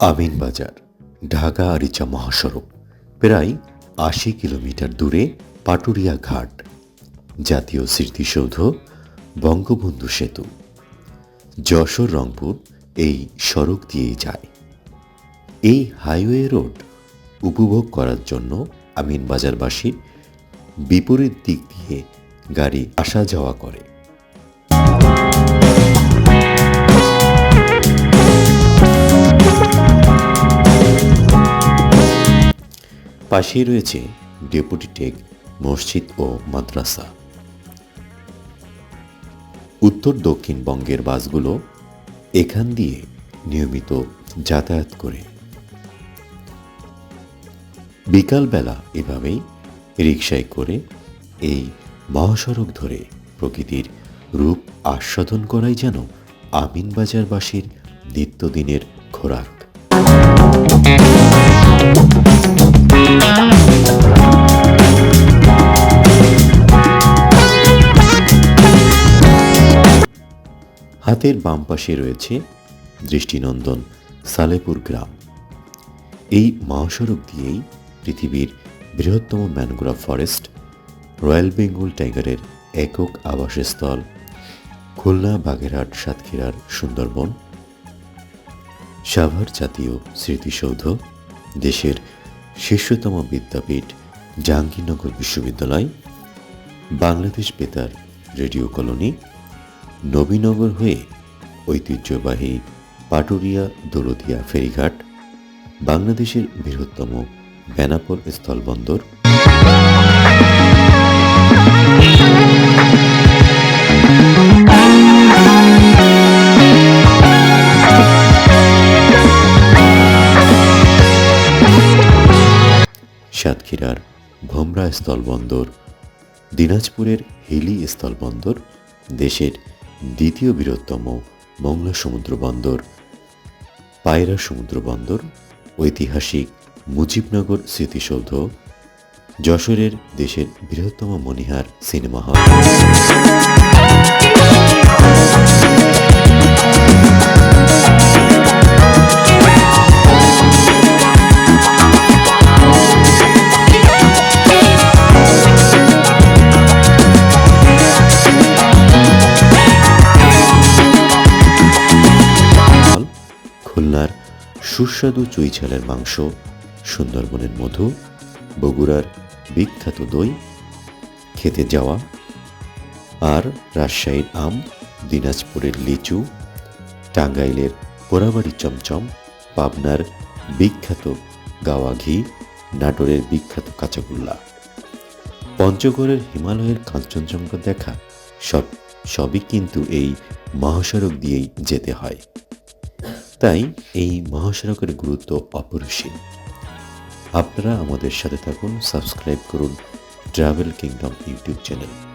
আমিন বাজার, ঢাকা আরিচা মহাসড়ক, প্রায় আশি কিলোমিটার দূরে পাটুরিয়া ঘাট, জাতীয় স্মৃতিসৌধ, বঙ্গবন্ধু সেতু। যশোর রংপুর এই সড়ক দিয়েই যায়। এই হাইওয়ে রোড উপভোগ করার জন্য আমিন বাজারবাসী বিপরীত দিক দিয়ে গাড়ি আসা যাওয়া করে। পাশেই রয়েছে ডেপুটি টেক, মসজিদ ও মাদ্রাসা। উত্তর দক্ষিণ বঙ্গের বাসগুলো এখান দিয়ে নিয়মিত যাতায়াত করে। বিকালবেলা এভাবেই রিক্সায় করে এই মহাসড়ক ধরে প্রকৃতির রূপ আস্বাদন করাই যেন আমিনবাজারবাসীর নিত্যদিনের খোরাক। হাতের বাম পাশে রয়েছে দৃষ্টিনন্দন সালেপুর গ্রাম। এই মহাসড়ক দিয়েই পৃথিবীর বৃহত্তম ম্যানগ্রোভ ফরেস্ট রয়্যাল বেঙ্গল টাইগারের একক আবাসস্থল, খুলনা, বাগেরহাট, সাতক্ষীরার সুন্দরবন, সাভার জাতীয় স্মৃতিসৌধ, দেশের শীর্ষতম বিদ্যাপীঠ, জাহাঙ্গীরনগর বিশ্ববিদ্যালয়, বাংলাদেশ বেতার রেডিও কলোনি, নবীনগর হয়ে ঐতিহ্যবাহী পাটুরিয়া দৌলতিয়া ফেরিঘাট, বাংলাদেশের বৃহত্তম বেনাপোল স্থলবন্দর সাতক্ষীরার ভোমরা স্থলবন্দর দিনাজপুরের হিলি স্থলবন্দর দেশের দ্বিতীয় বৃহত্তম মংলা সমুদ্র বন্দর পায়রা সমুদ্র বন্দর ঐতিহাসিক মুজিবনগর স্মৃতিসৌধ যশোরের দেশের বৃহত্তম মণিহার সিনেমা হল, খুলনার সুস্বাদু চুইঝালের মাংস, সুন্দরবনের মধু, বগুড়ার বিখ্যাত দই, খেতে যাওয়া আর রাজশাহীর আম, দিনাজপুরের লিচু, টাঙ্গাইলের পোড়াবাড়ি চমচম, পাবনার বিখ্যাত গাওয়া ঘি, নাটোরের বিখ্যাত কাঁচাগোল্লা। পঞ্চগড়ের হিমালয়ের কাঞ্চনজঙ্ঘা দেখা সব সবই কিন্তু এই মহাসড়ক দিয়েই যেতে হয়। তাই এই মহাসড়কের গুরুত্ব অপরিসীম। আপনারা আমাদের সাথে থাকুন, সাবস্ক্রাইব করুন ট্রাভেল কিংডম ইউটিউব চ্যানেল